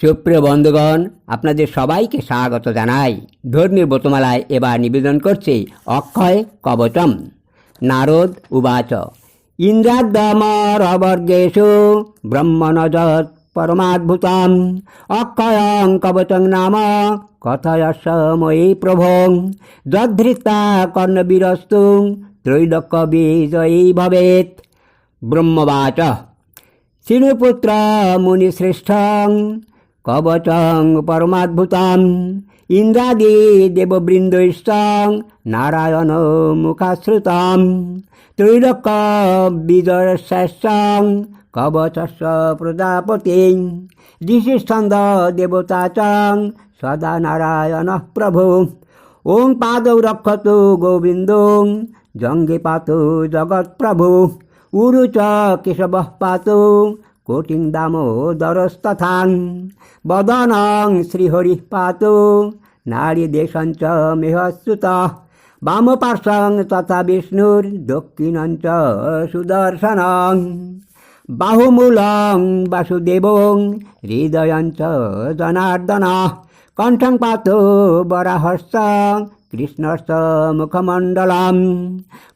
সুপ্রিয় বন্ধুগণ, আপনাদের সবাইকে স্বাগত জানাই। ধর্মীয় ব্রতমালায় এবার নিবেদন করছে অক্ষয় কবচম। নারদ উবাচ ইন্দ্রাদ্যমর অবর্গেষু ব্রহ্মণজৎ পরমাদ্ভুতম, অক্ষয়ং কবচং নাম কথয়স্য ময়ি প্রভং যদ্ধৃতা কর্ণবীরস্তু ত্রৈলোক্য বিজয়ী ভবেত ব্রহ্মবাচ শ্রীপুত্র মুনিশ্রেষ্ঠং কবচং পরমাদ্ভুতম। ইন্দ্রাদি দেববৃন্দৈস্তং নারায়ণ মুখাশ্রুতম। ত্রৈলোক্য বিজয়শ্রেষ্ঠং কবচস্য প্রজাপতি। ঋষিষ্ঠন্দ দেবতা চং সদা নারায়ণ প্রভু। ওং পাদৌ রক্ষতু গোবিন্দ জঙ্গে পাতু জগৎপ্রভু উরু চ কেশব পাতু। কোটিং দামোদরস্তথাং বদনং শ্রীহরি পাতু। নারী দেশঞ্চ মেহশ্রুত বামপার্শ্বং তথা বিষ্ণুর দক্ষিণঞ্চ সুদর্শনং। বাহুমূলং বাসুদেবং হৃদয়ঞ্চ জনার্দন। কণ্ঠং পাতু বরাহস্য কৃষ্ণস্য মুখমণ্ডলম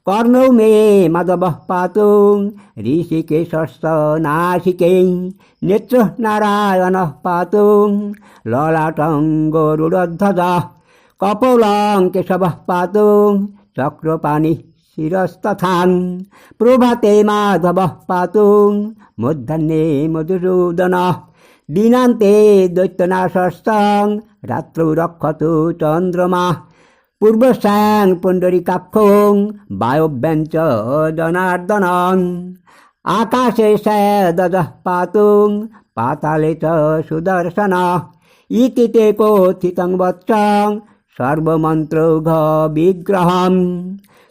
কর্ণৌ মে মাধব পাতু ঋষিকেশস্য নাসিকে নেত্র নারায়ণ পাতু ললাটং গরুড়ধ্বজ কপোলং কেশব পাতু চক্রপাণি শিরস্তথাং প্রভাতে মাধব পাতু মধ্যাহ্নে মধুসূদন দিনান্তে দৈত্যনাশস্তং রাত্রৌ রক্ষতু চন্দ্রমা পূর্বশ্যাং পুণ্ডরিকাক্ষং বায়ব্যাঞ্চ জনার্দনং। আকাশে স্যাদজ পাতুং পাতালে চ সুদর্শন। ইতি তে কোথিতং বৎসং সর্বমন্ত্রঘ বিগ্রহম।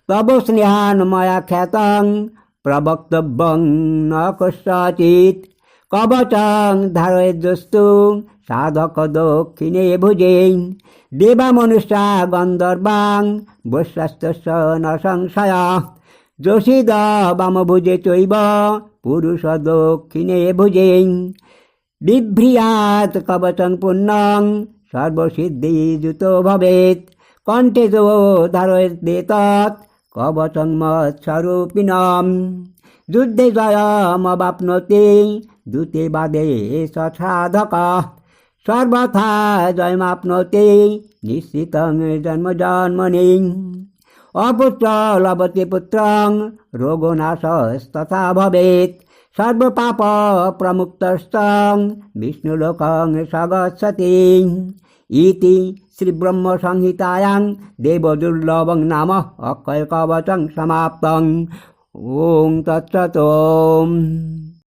তব স্নেহান ময়া খ্যাতং প্রবক্তব্যং ন কস্যচিৎ কবচং ধারয়দ্রস্তু সাধক দক্ষিণে ভুজে দেবা মনুষ্যা গন্ধর্বাং বৈশ্বাস্ত ন সংশয় যোষিদ বামভুজে চৈব পুরুষ দক্ষিণে ভুজে বিভ্রিয়াত কবচং পুণ্যং সর্বসিদ্ধিযুত ভবেত কণ্ঠে যো ধারয়েত কবচং মৎস্বরূপিণম যুদ্ধে জয়মবাপ্নোতি দূতে বাদে সাধক সর্বথা জয়মাপ্নোতি নিশ্চিতং জন্ম জন্মনি অপুত্র লভতে পুত্রং, রোগনাশস্তথা ভবেত সর্বপাপ প্রমুক্তস্তং, বিষ্ণুলোকং সগচ্ছতি ইতি শ্রীব্রহ্মসংহিতায়াং দেবদুর্লভং নাম অক্ষয়কবচং সমাপ্তং। ॐ तत्सतोम्